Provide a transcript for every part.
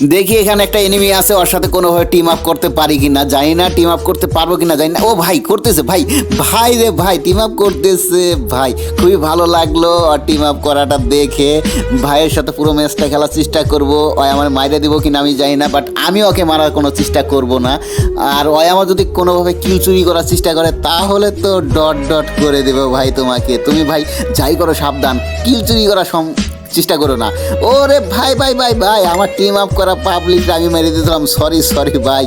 দেখি এখানে একটা এনিমি আছে, ওর সাথে কোনোভাবে টিম আপ করতে পারি কি না জানি না টিম আপ করতে পারব কিনা, জানি না। ও ভাই, করতেছে ভাই ভাই রে ভাই টিম আপ করতেছে ভাই। খুবই ভালো লাগল আর টিম আপ করাটা দেখে। ভাইয়ের সাথে পুরো ম্যাচটা খেলার চেষ্টা করব। ওই আমার মাইরে দিব কিনা আমি জানি না বাট আমি ওকে মারার কোনো চেষ্টা করব না। আর ওই আমার যদি কোনোভাবে কিল চুরি করার চেষ্টা করে, তাহলে তো ডট ডট করে দেবো ভাই তোমাকে। তুমি ভাই, যাই করো, সাবধান। কিল চুরি করা চেষ্টা করো না। ওরে ভাই ভাই ভাই ভাই, আমার টিম আপ করা পাবলিক আমি মেরে দিয়েছিলাম। সরি সরি ভাই।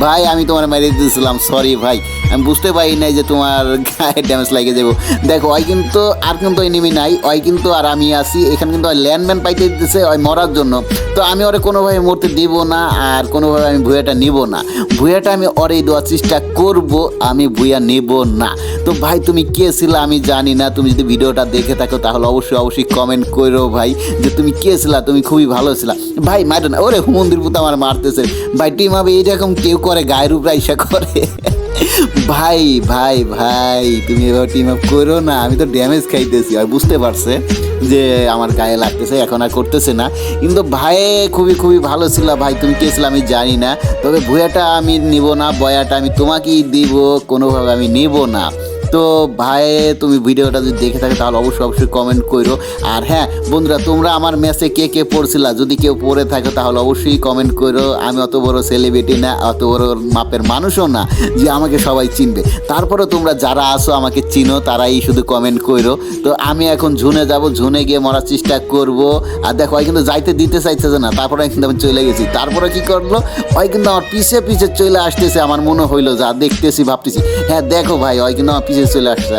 ভাই, আমি তোমার মেরে দিয়েছিলাম সরি ভাই। আমি বুঝতে পারি নাই যে তোমার গায়ে ড্যামেজ লাগে যাব। দেখো, ওই কিন্তু আর কিন্তু এনিমি নাই, ওই কিন্তু আর আমি আসি এখানে কিন্তু ল্যান্ডম্যান পাইতে দিতেছে ওই মরার জন্য। তো আমি ওরে কোনোভাবে মরতে দিব না, আর কোনোভাবে আমি ভুয়াটা নিব না। ভুয়াটা আমি ওরে দেওয়ার চেষ্টা করব, আমি ভুয়া নেব না। তো ভাই, তুমি কে ছিল আমি জানি না। তুমি যদি ভিডিওটা দেখে থাকো, তাহলে অবশ্যই অবশ্যই কমেন্ট করো ভাই, যে তুমি কে ছিলা তুমি খুবই ভালো ছিলা। ভাই মারো না, ওরে হুমন্দির পুতো আমার মারতেছে। ভাই টিম হবে এইরকম কেউ করে, গায়ের উপরে আইসা করে। ভাই ভাই ভাই, তুমি এবার টিম আপ করো না, আমি তো ড্যামেজ খাইতেছি, আর বুঝতে পারছে যে আমার গায়ে লাগতেছে, এখন আর করতেছে না। কিন্তু ভাই, খুবই খুবই ভালো ছিল, ভাই, তুমি কে ছিল আমি জানি না, তবে ভুয়াটা আমি নিব না, বয়াটা আমি তোমাকেই দিব, কোনোভাবে আমি নিব না। তো ভাই, তুমি ভিডিওটা যদি দেখে থাকো, তাহলে অবশ্যই অবশ্যই কমেন্ট করো আর হ্যাঁ বন্ধুরা, তোমরা আমার ম্যাচে কে কে পড়ছিলা? যদি কেউ পড়ে থাকো, তাহলে অবশ্যই কমেন্ট করো আমি অত বড় সেলিব্রিটি না, অত বড় মাপের মানুষও না, যে আমাকে সবাই চিনবে। তারপরে তোমরা যারা আসো আমাকে চিনো, তারাই শুধু কমেন্ট করো তো আমি এখন ঝুনে যাব, ঝুনে গিয়ে মরার চেষ্টা করব। আর দেখো, ওই কিন্তু যাইতে দিতে চাইতেছে না, তারপরে কিন্তু আমি চলে গেছি। তারপরে কি করল? ওই কিন্তু আমার পিছে পিছে চলে আসতেছে, আমার মনে হইল, যা দেখতেছি, ভাবতেছি। হ্যাঁ দেখো ভাই, ওই কিন্তু আমার পিছে চলে আসছে।